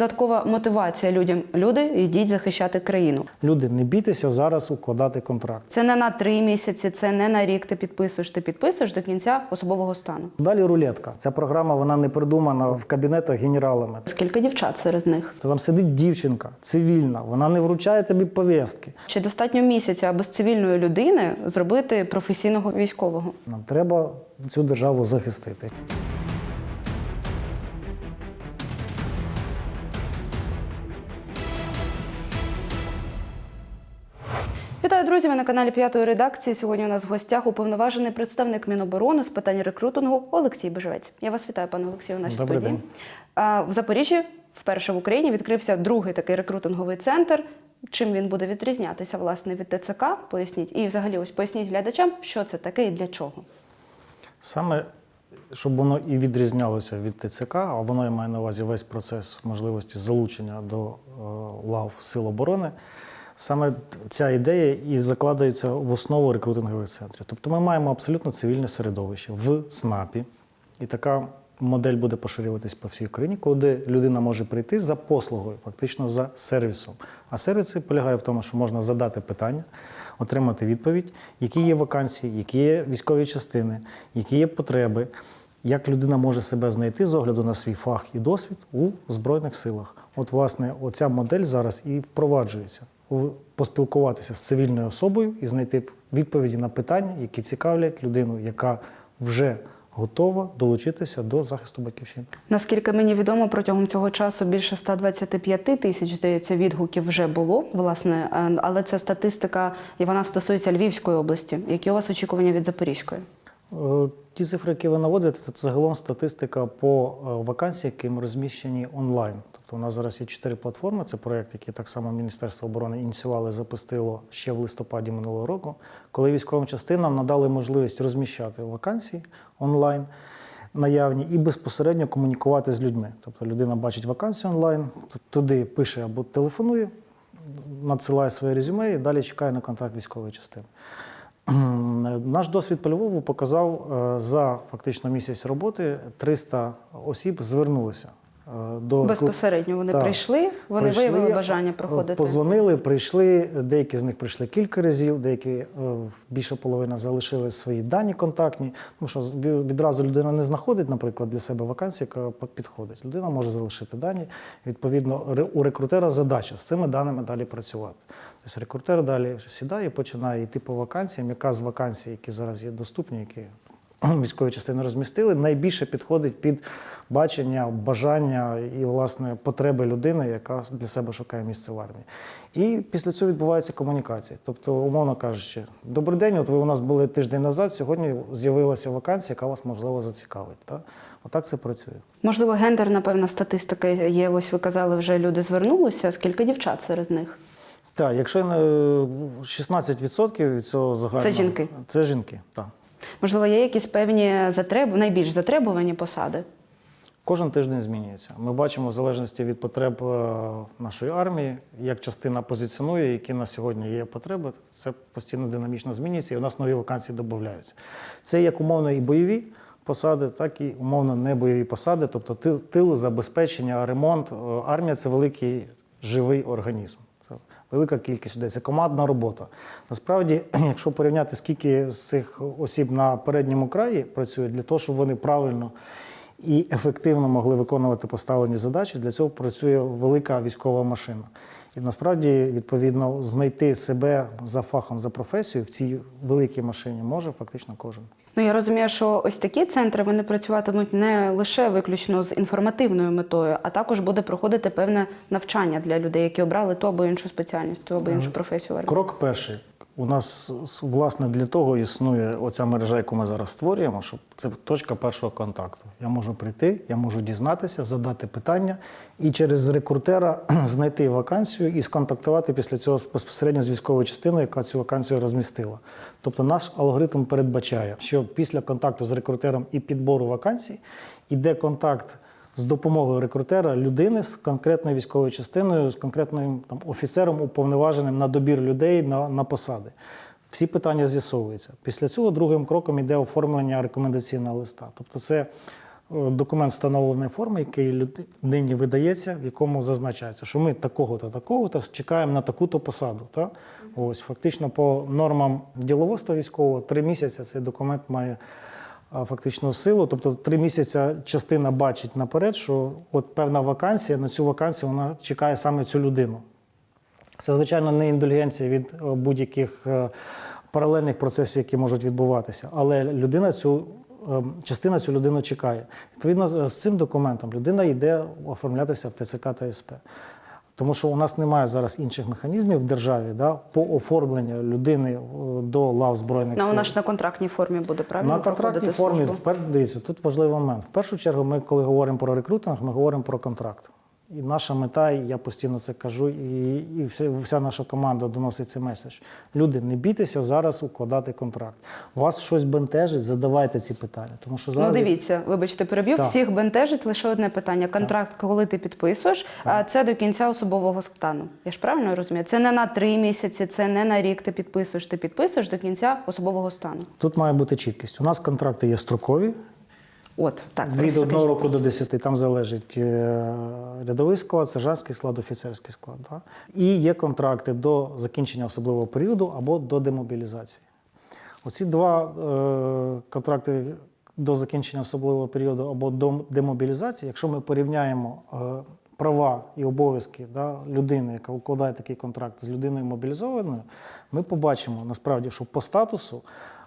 Податкова мотивація людям. Люди йдіть захищати країну. Люди, не бійтеся зараз укладати контракт. Це не на три місяці, це не на рік. Ти підписуєш. Ти підписуєш до кінця особового стану. Далі рулетка. Ця програма вона не придумана в кабінетах генералами. Скільки дівчат серед них? Це там сидить дівчинка, цивільна. Вона не вручає тобі повістки. Чи достатньо місяця, аби з цивільної людини зробити професійного військового? Нам треба цю державу захистити. Вітаю, друзі! Ви на каналі п'ятої редакції. Сьогодні у нас в гостях уповноважений представник Міноборони з питань рекрутингу Олексій Бежевець. Я вас вітаю, пане Олексію, в нашій Добрий студії. день. В Запоріжжі вперше в Україні відкрився другий такий рекрутинговий центр. Чим він буде відрізнятися власне від ТЦК? Поясніть. І взагалі, ось поясніть глядачам, що це таке і для чого. Саме щоб воно і відрізнялося від ТЦК, а воно і має на увазі весь процес можливості залучення до е, лав Сил оборони. Саме ця ідея і закладається в основу рекрутингових центрів. Тобто ми маємо абсолютно цивільне середовище в ЦНАПі, і така модель буде поширюватись по всій Україні, коли людина може прийти за послугою, фактично за сервісом. А сервіс полягає в тому, що можна задати питання, отримати відповідь, які є вакансії, які є військові частини, які є потреби, як людина може себе знайти з огляду на свій фах і досвід у Збройних силах. От, власне, оця модель зараз і впроваджується. Поспілкуватися з цивільною особою і знайти відповіді на питання, які цікавлять людину, яка вже готова долучитися до захисту батьківщини. Наскільки мені відомо, протягом цього часу більше 125 тисяч, здається, відгуків вже було, власне, е, але це статистика, і вона стосується Львівської області. Які у вас очікування від Запорізької? Е, Ті цифри, які ви наводите, це загалом статистика по е, вакансіям, які розміщені онлайн. Тобто у нас зараз є чотири платформи. Це проєкт, який так само Міністерство оборони ініціювало і запустило ще в листопаді минулого року, коли військовим частинам надали можливість розміщати вакансії онлайн. Наявні і безпосередньо комунікувати з людьми. Тобто людина бачить вакансію онлайн, туди пише або телефонує, надсилає своє резюме і далі чекає на контакт військової частини. Наш досвід по Львову показав е, за фактично місяць роботи 300 осіб звернулися до Безпосередньо вони Так. прийшли, вони Прийшли, виявили бажання проходити. Позвонили, прийшли. Деякі з них прийшли кілька разів, деякі е, більша половина залишили свої дані контактні. Тому що відразу людина не знаходить, наприклад, для себе вакансію, яка підходить. Людина може залишити дані. Відповідно, у рекрутера задача з цими даними далі працювати. Тобто рекрутер далі сідає і починає йти по вакансіям, яка з вакансій, які зараз є доступні, які військові частини розмістили, найбільше підходить під бачення, бажання і власне потреби людини, яка для себе шукає місце в армії. І після цього відбувається комунікація. Тобто, умовно кажучи, добрий день, от ви у нас були тиждень назад. Сьогодні з'явилася вакансія, яка вас можливо зацікавить. Так? Отак це працює. Можливо, гендерна певна статистика є. Ось ви казали, вже люди звернулися. Скільки дівчат серед них? Так, якщо 16% від цього загального Це жінки? Це жінки, так. Можливо, є якісь певні затреб... найбільш затребувані посади. Кожен тиждень змінюється. Ми бачимо в залежності від потреб е, нашої армії, як частина позиціонує, які на сьогодні є потреби. Це постійно динамічно змінюється, і у нас нові вакансії додаються. Це як умовно і бойові посади, так і умовно небойові посади, тобто тил, тил забезпечення, ремонт. Е, Армія це великий живий організм. Це велика кількість людей, це командна робота. Насправді, якщо порівняти, скільки з цих осіб на передньому краї працює для того, щоб вони правильно і ефективно могли виконувати поставлені задачі, для цього працює велика військова машина. І насправді, відповідно, знайти себе за фахом, за професією в цій великій машині може фактично кожен. Ну я розумію, що ось такі центри вони працюватимуть не лише виключно з інформативною метою, а також буде проходити певне навчання для людей, які обрали ту або іншу спеціальність, ту або іншу професію. Крок перший. У нас власне для того існує оця мережа, яку ми зараз створюємо, щоб це точка першого контакту. Я можу прийти, я можу дізнатися, задати питання і через рекрутера знайти вакансію і сконтактувати після цього безпосередньо з військовою частиною, яка цю вакансію розмістила. Тобто наш алгоритм передбачає, що після контакту з рекрутером і підбору вакансій іде контакт з допомогою рекрутера людини з конкретною військовою частиною, з конкретним там, офіцером, уповноваженим на добір людей на, на посади. Всі питання з'ясовуються. Після цього другим кроком йде оформлення рекомендаційного листа. Тобто, це е, документ встановленої форми, який людині видається, в якому зазначається, що ми такого-то, такого-то чекаємо на таку-то посаду. Та? Ось, фактично, по нормам діловодства військового, три місяці цей документ має фактично силу. Тобто три місяці частина бачить наперед, що от певна вакансія, на цю вакансію вона чекає саме цю людину. Це, звичайно, не індульгенція від е, будь-яких е, паралельних процесів, які можуть відбуватися. Але людина цю е, частина цю людину чекає. Відповідно, з цим документом людина йде оформлятися в ТЦК та СП. Тому що у нас немає зараз інших механізмів в державі да, по оформленню людини е, до лав Збройних Ну, сил. вона ж на контрактній формі буде правильно На контрактній формі впер, дивіться, тут важливий момент. В першу чергу, ми, коли говоримо про рекрутинг, ми говоримо про контракт. І наша мета, і я постійно це кажу, і, і вся, вся наша команда доносить цей меседж. Люди, не бійтеся зараз укладати контракт. Вас щось бентежить, задавайте ці питання. Тому що Ну, дивіться, вибачте, переб'ю. Так. Всіх бентежить лише одне питання. Контракт, коли ти підписуєш, а це до кінця особового стану. Я ж правильно розумію? Це не на три місяці, це не на рік ти підписуєш. Ти підписуєш до кінця особового стану. тут має бути чіткість. У нас контракти є строкові, От так від одного року до 10 там залежить е, рядовий склад, сержантський склад, офіцерський склад. Да? І є контракти до закінчення особливого періоду або до демобілізації. Оці два е, контракти до закінчення особливого періоду або до демобілізації, якщо ми порівняємо е, права і обов'язки да, людини, яка укладає такий контракт з людиною мобілізованою, ми побачимо насправді, що по статусу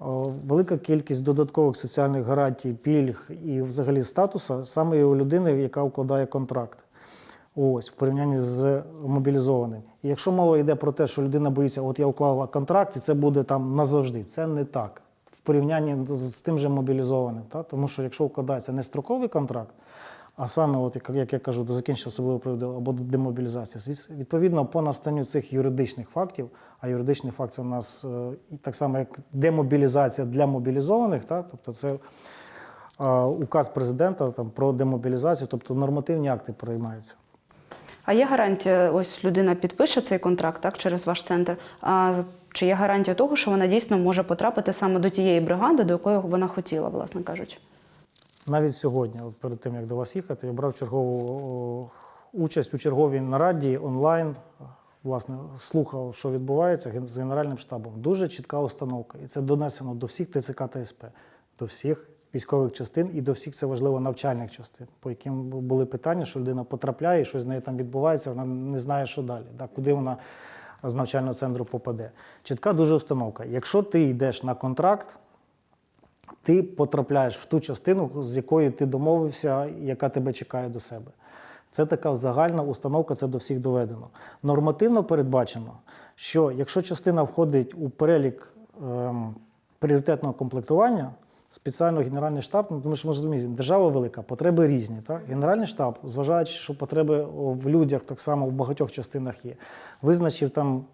велика кількість додаткових соціальних гарантій, пільг і взагалі статусу саме у людини, яка укладає контракт. Ось в порівнянні з мобілізованим. І якщо мова йде про те, що людина боїться, от я уклала контракт, і це буде там назавжди. Це не так в порівнянні з, тим же мобілізованим. Та? Тому що якщо укладається не строковий контракт, а саме, от, як, я кажу, до закінчення особливого приводу або до демобілізації, відповідно по настанню цих юридичних фактів, а юридичний факт це у нас е, так само, як демобілізація для мобілізованих, та? тобто це е, указ президента там, про демобілізацію, тобто нормативні акти приймаються. А є гарантія, ось людина підпише цей контракт так, через ваш центр. А чи є гарантія того, що вона дійсно може потрапити саме до тієї бригади, до якої вона хотіла, власне кажучи? Навіть сьогодні, от перед тим як до вас їхати, я брав чергову участь у черговій нараді онлайн. Власне, слухав, що відбувається з Генеральним штабом. Дуже чітка установка. І це донесено до всіх ТЦК та СП, до всіх військових частин і до всіх це важливо навчальних частин, по яким були питання, що людина потрапляє, щось з нею там відбувається, вона не знає, що далі, да, куди вона з навчального центру попаде. Чітка дуже установка. Якщо ти йдеш на контракт, ти потрапляєш в ту частину, з якою ти домовився, яка тебе чекає до себе. Це така загальна установка, це до всіх доведено. Нормативно передбачено, що якщо частина входить у перелік ем, пріоритетного комплектування, спеціально Генеральний штаб, ну, тому що ми розуміємо, держава велика, потреби різні. Так? Генеральний штаб, зважаючи, що потреби в людях так само в багатьох частинах є, визначив там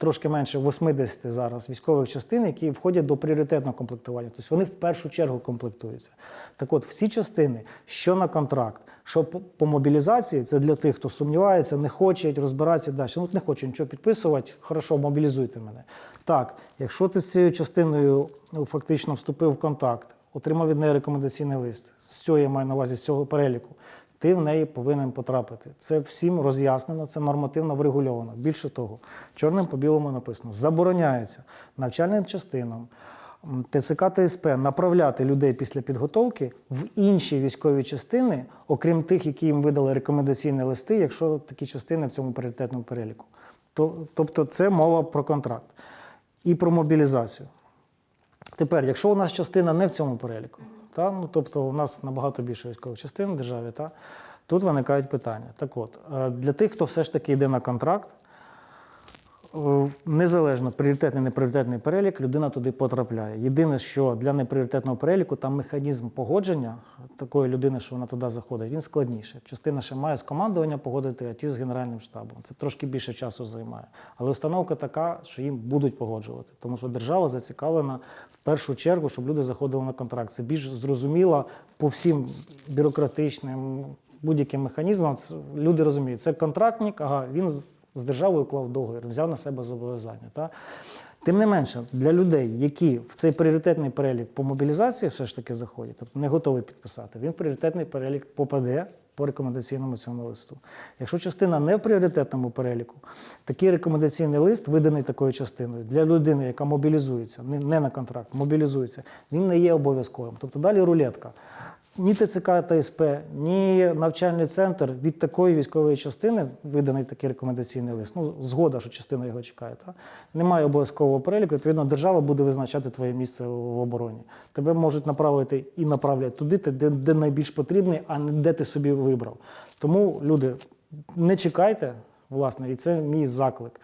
трошки менше 80 зараз військових частин, які входять до пріоритетного комплектування. Тобто вони в першу чергу комплектуються. Так от, всі частини, що на контракт, що по, мобілізації, це для тих, хто сумнівається, не хоче розбиратися далі. Ну, не хочу нічого підписувати, хорошо, мобілізуйте мене. Так, якщо ти з цією частиною ну, фактично вступив в контакт, отримав від неї рекомендаційний лист, з цього я маю на увазі з цього переліку. Ти в неї повинен потрапити. Це всім роз'яснено, це нормативно врегульовано. Більше того, чорним по білому написано: забороняється навчальним частинам ТЦК та СП направляти людей після підготовки в інші військові частини, окрім тих, які їм видали рекомендаційні листи, якщо такі частини в цьому пріоритетному переліку. Тобто, це мова про контракт і про мобілізацію. Тепер, якщо у нас частина не в цьому переліку, та, ну, тобто у нас набагато більше військових частин в державі, та, тут виникають питання. Так от, е, для тих, хто все ж таки йде на контракт, незалежно пріоритетний, непріоритетний перелік, людина туди потрапляє. Єдине, що для непріоритетного переліку там механізм погодження такої людини, що вона туди заходить, він складніший. Частина ще має з командування погодити, а ті з Генеральним штабом. Це трошки більше часу займає. Але установка така, що їм будуть погоджувати, тому що держава зацікавлена в першу чергу, щоб люди заходили на контракт. Це більш зрозуміло по всім бюрократичним будь-яким механізмам. Люди розуміють, це контрактник, ага, він з- державою уклав договір, взяв на себе зобов'язання. Та? Тим не менше, для людей, які в цей пріоритетний перелік по мобілізації все ж таки заходять, тобто не готові підписати, він в пріоритетний перелік попаде по рекомендаційному цьому листу. Якщо частина не в пріоритетному переліку, такий рекомендаційний лист, виданий такою частиною, для людини, яка мобілізується, не на контракт, мобілізується, він не є обов'язковим. Тобто далі рулетка. Ні ТЦК та СП, ні навчальний центр від такої військової частини, виданий такий рекомендаційний лист. Ну, згода, що частина його чекає. Та? Немає обов'язкового переліку. Відповідно, держава буде визначати твоє місце в обороні. Тебе можуть направити і направлять туди, де, де найбільш потрібний, а не де ти собі вибрав. Тому, люди, не чекайте, власне, і це мій заклик.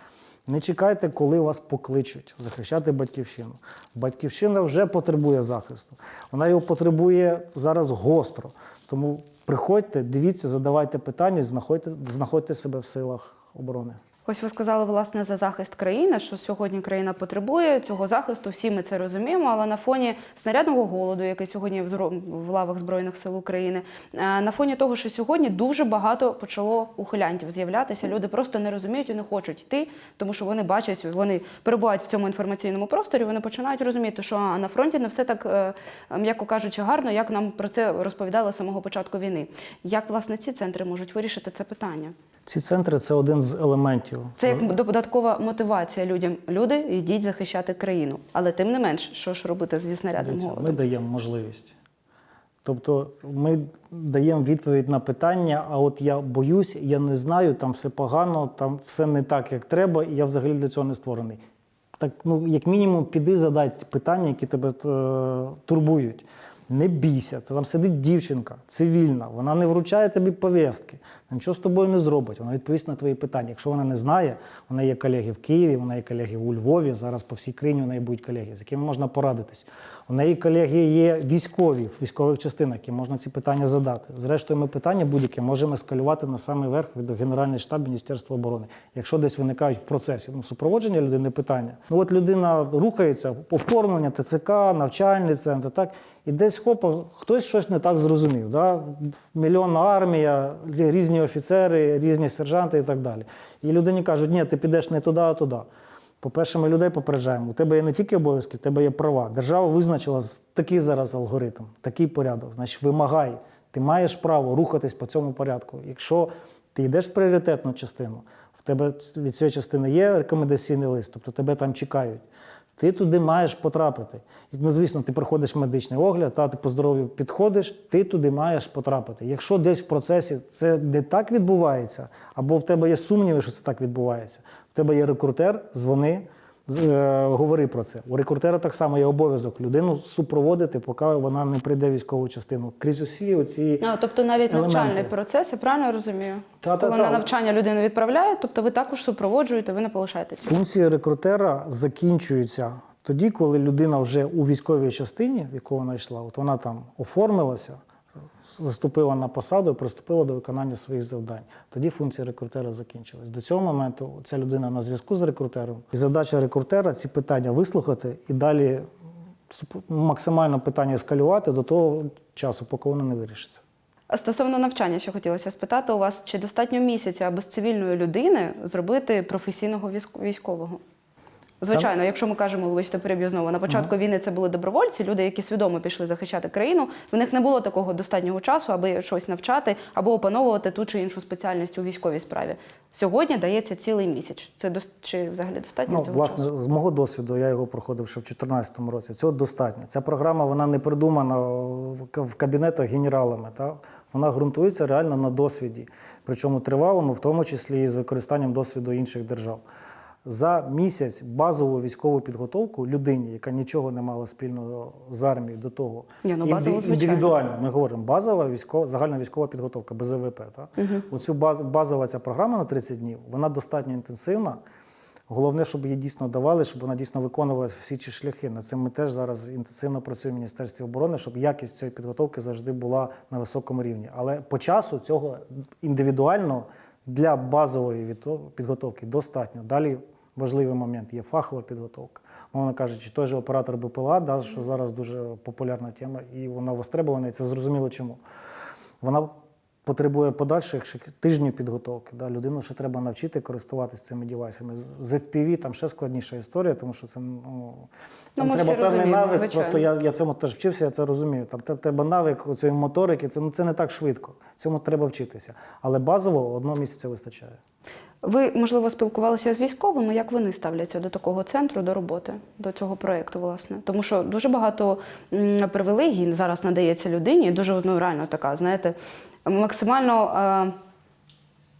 Не чекайте, коли вас покличуть захищати батьківщину. Батьківщина вже потребує захисту. Вона його потребує зараз гостро. Тому приходьте, дивіться, задавайте питання, знаходьте, знаходьте себе в силах оборони. Ось ви сказали власне за захист країни, що сьогодні країна потребує цього захисту. Всі ми це розуміємо. Але на фоні снарядного голоду, який сьогодні в в лавах збройних сил України, е, на фоні того, що сьогодні дуже багато почало ухилянтів з'являтися. Люди просто не розуміють і не хочуть йти, тому що вони бачать, вони перебувають в цьому інформаційному просторі. Вони починають розуміти, що на фронті не все так, е, м'яко кажучи, гарно, як нам про це розповідали з самого початку війни. Як власне ці центри можуть вирішити це питання? Ці центри це один з елементів. Це як додаткова мотивація людям. Люди йдіть захищати країну. Але тим не менш, що ж робити зі снарядом Дивіться? Ми даємо можливість. Тобто ми даємо відповідь на питання, а от я боюсь, я не знаю, там все погано, там все не так, як треба, і я взагалі для цього не створений. Так, ну, як мінімум, піди задай питання, які тебе е, турбують. Не бійся, це там сидить дівчинка, цивільна, вона не вручає тобі повістки, нічого з тобою не зробить. Вона відповість на твої питання. Якщо вона не знає, вона є колеги в Києві, вона є колеги у Львові. Зараз по всій країні у неї будуть колеги, з якими можна порадитись. У неї колеги є військові в військових частинах, які можна ці питання задати. Зрештою, ми питання будь-які можемо ескалювати на самий верх від Генеральний штаб Міністерства оборони. Якщо десь виникають в процесі ну, супроводження людини питання. Ну от людина рухається, оформлення ТЦК, навчальний центр, так. І десь хопа, хтось щось не так зрозумів. Да? Мільйонна армія, різні офіцери, різні сержанти і так далі. І людині кажуть, ні, ти підеш не туди, а туди. По-перше, ми людей попереджаємо. У тебе є не тільки обов'язки, у тебе є права. Держава визначила такий зараз алгоритм, такий порядок. Значить, вимагай. Ти маєш право рухатись по цьому порядку. Якщо ти йдеш в пріоритетну частину, в тебе від цієї частини є рекомендаційний лист, тобто тебе там чекають. Ти туди маєш потрапити. Ну, звісно, ти проходиш медичний огляд, та ти по здоров'ю підходиш, ти туди маєш потрапити. Якщо десь в процесі це не так відбувається, або в тебе є сумніви, що це так відбувається, в тебе є рекрутер, дзвони, говори про це. У рекрутера так само є обов'язок людину супроводити, поки вона не прийде в військову частину. Крізь усі оці А, тобто навіть елементи. навчальний процес, я правильно розумію? Та-та-та. Коли на навчання людину відправляють, тобто ви також супроводжуєте, ви не полишаєте. Функції рекрутера закінчуються тоді, коли людина вже у військовій частині, в яку вона йшла, от вона там оформилася, заступила на посаду і приступила до виконання своїх завдань. Тоді функції рекрутера закінчились. До цього моменту ця людина на зв'язку з рекрутером. І задача рекрутера ці питання вислухати і далі максимально питання ескалювати до того часу, поки воно не вирішиться. Стосовно навчання, що хотілося спитати у вас, чи достатньо місяця, аби з цивільної людини зробити професійного військового? Звичайно, якщо ми кажемо, вибачте, переб'ю знову, на початку війни це були добровольці, люди, які свідомо пішли захищати країну. В них не було такого достатнього часу, аби щось навчати або опановувати ту чи іншу спеціальність у військовій справі. Сьогодні дається цілий місяць. Це дос- чи взагалі достатньо Ну, цього власне, часу? з мого досвіду, я його проходив ще в 2014 році. Цього достатньо. Ця програма вона не придумана в в кабінетах генералами. Та? Вона ґрунтується реально на досвіді, причому тривалому, в тому числі і з використанням досвіду інших держав. За місяць базову військову підготовку людині, яка нічого не мала спільного з армією до того, Ні, ну, звичайно. індивідуально, ми говоримо, базова військова, загальна військова підготовка, БЗВП. Та? Оцю баз, базова ця програма на 30 днів, вона достатньо інтенсивна. Головне, щоб її дійсно давали, щоб вона дійсно виконувала всі ці шляхи. Над цим ми теж зараз інтенсивно працюємо в Міністерстві оборони, щоб якість цієї підготовки завжди була на високому рівні. Але по часу цього індивідуально для базової підготовки достатньо. Далі важливий момент є фахова підготовка. Мовно кажучи, той же оператор БПЛА, да, що зараз дуже популярна тема, і вона востребована, і це зрозуміло чому. Вона потребує подальших тижнів підготовки. Да? Людину ще треба навчити користуватися цими девайсами. З- FPV там ще складніша історія, тому що це ну, там ми треба певний навик. звичайно. Просто я, я цьому теж вчився, я це розумію. Там треба навик цієї моторики, це, ну, це не так швидко. Цьому треба вчитися. Але базово одного місяця вистачає. Ви, можливо, спілкувалися з військовими, як вони ставляться до такого центру, до роботи, до цього проєкту, власне. Тому що дуже багато привілегій зараз надається людині, дуже ну, реально така, знаєте, максимально е,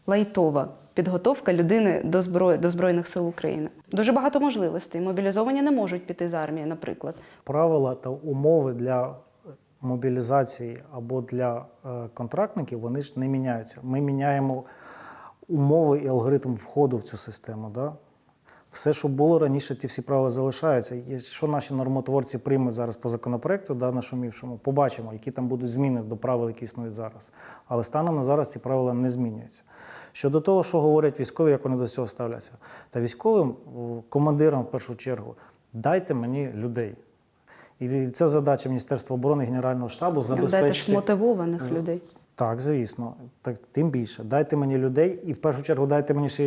лайтова підготовка людини до зброї, до Збройних сил України. Дуже багато можливостей. Мобілізовані не можуть піти з армії, наприклад. правила та умови для мобілізації або для е, контрактників вони ж не міняються. Ми міняємо умови і алгоритм входу в цю систему. Да? Все, що було раніше, ті всі правила залишаються. І що наші нормотворці приймуть зараз по законопроекту, да, нашумівшому, побачимо, які там будуть зміни до правил, які існують зараз. Але станом на зараз ці правила не змінюються. Щодо того, що говорять військові, як вони до цього ставляться, та військовим командирам в першу чергу дайте мені людей. І це задача Міністерства оборони Генерального штабу Дайте ж мотивованих людей. Так, звісно, так тим більше. Дайте мені людей, і в першу чергу дайте мені ще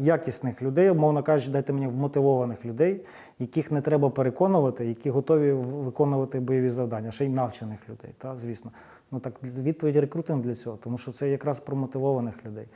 якісних людей, умовно кажучи, дайте мені мотивованих людей, яких не треба переконувати, які готові виконувати бойові завдання, ще й навчених людей. Та, звісно. Ну так відповідь рекрутинг для цього, тому що це якраз про мотивованих людей.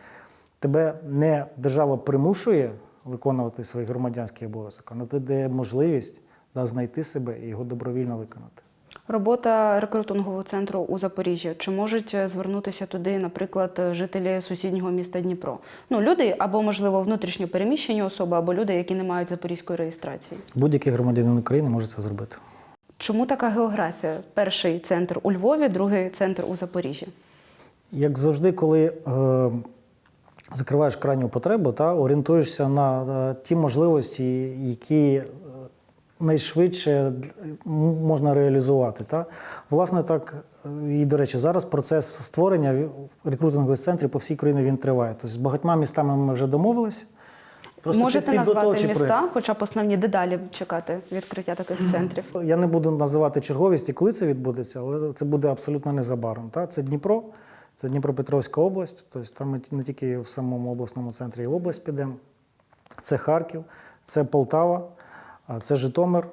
Тебе не держава примушує виконувати свій громадянський обов'язок, але ти дає можливість да, знайти себе і його добровільно виконати. Робота рекрутингового центру у Запоріжжі. Чи можуть е, звернутися туди, наприклад, е, жителі сусіднього міста Дніпро? Ну, люди або, можливо, внутрішньо переміщені особи, або люди, які не мають запорізької реєстрації. Будь-який громадянин України може це зробити. Чому така географія? Перший центр у Львові, другий центр у Запоріжжі. Як завжди, коли е, закриваєш крайню потребу, та орієнтуєшся на е, ті можливості, які найшвидше можна реалізувати. Та? Власне, так, е, і до речі, зараз процес створення рекрутингових центрів по всій країні він триває. Тобто з багатьма містами ми вже домовились. Можете під- назвати міста, проект. хоча б основні дедалі чекати відкриття таких центрів. Я не буду називати черговість, коли це відбудеться, але це буде абсолютно незабаром. Та? Це Дніпро, це Дніпропетровська область, тобто там ми не тільки в самому обласному центрі і в область підемо. Це Харків, це Полтава, це Житомир.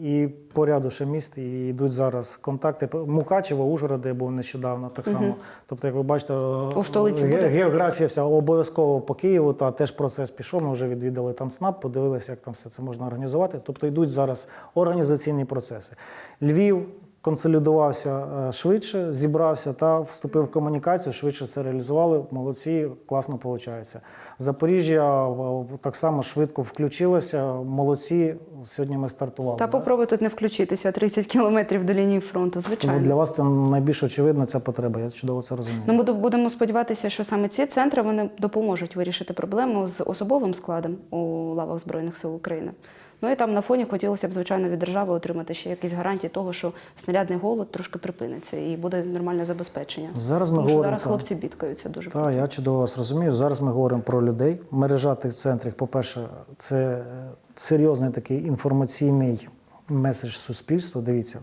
І по ряду ще міст і йдуть зараз контакти. Мукачево, Ужгород, де я був нещодавно, так само. Тобто, як ви бачите, У столиці буде? географія вся обов'язково по Києву, та теж процес пішов. Ми вже відвідали там СНАП, подивилися, як там все це можна організувати. Тобто йдуть зараз організаційні процеси. Львів консолідувався е, швидше, зібрався та вступив в комунікацію, швидше це реалізували. Молодці, класно виходить. Запоріжжя е, так само швидко включилося. Молодці. Сьогодні ми стартували. Та попробуй тут не включитися 30 кілометрів до лінії фронту, звичайно. для вас це найбільш очевидна ця потреба. Я чудово це розумію. Ну, ми будемо сподіватися, що саме ці центри вони допоможуть вирішити проблему з особовим складом у лавах Збройних сил України. Ну і там на фоні хотілося б, звичайно, від держави отримати ще якісь гарантії того, що снарядний голод трошки припиниться і буде нормальне забезпечення. Зараз ми Тому говоримо зараз хлопці бідкаються дуже. Так, я чудово вас розумію. Зараз ми говоримо про людей. Мережа тих центрів, по-перше, це е, серйозний такий інформаційний меседж суспільству. Дивіться,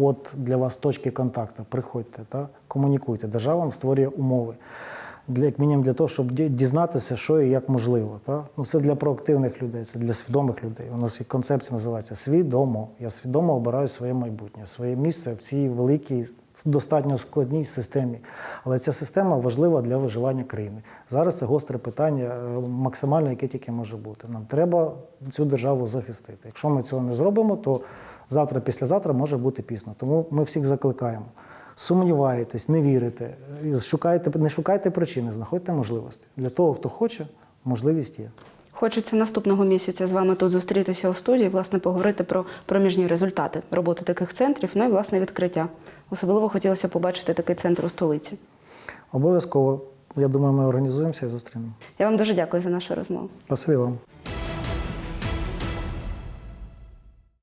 от для вас точки контакту. Приходьте та комунікуйте. Держава вам створює умови. Для як мінімум для того, щоб дізнатися, що і як можливо. Та? Ну, це для проактивних людей, це для свідомих людей. У нас є концепція називається свідомо. Я свідомо обираю своє майбутнє, своє місце в цій великій, достатньо складній системі. Але ця система важлива для виживання країни. Зараз це гостре питання, е, максимально яке тільки може бути. Нам треба цю державу захистити. Якщо ми цього не зробимо, то завтра, післязавтра може бути пізно. Тому ми всіх закликаємо. Сумніваєтесь, не вірите, шукайте, не шукайте причини, знаходьте можливості. Для того, хто хоче, можливість є. Хочеться наступного місяця з вами тут зустрітися у студії, власне, поговорити про проміжні результати роботи таких центрів, ну і власне відкриття. Особливо хотілося побачити такий центр у столиці. Обов'язково, я думаю, ми організуємося і зустрінемо. Я вам дуже дякую за нашу розмову. Спасибі вам.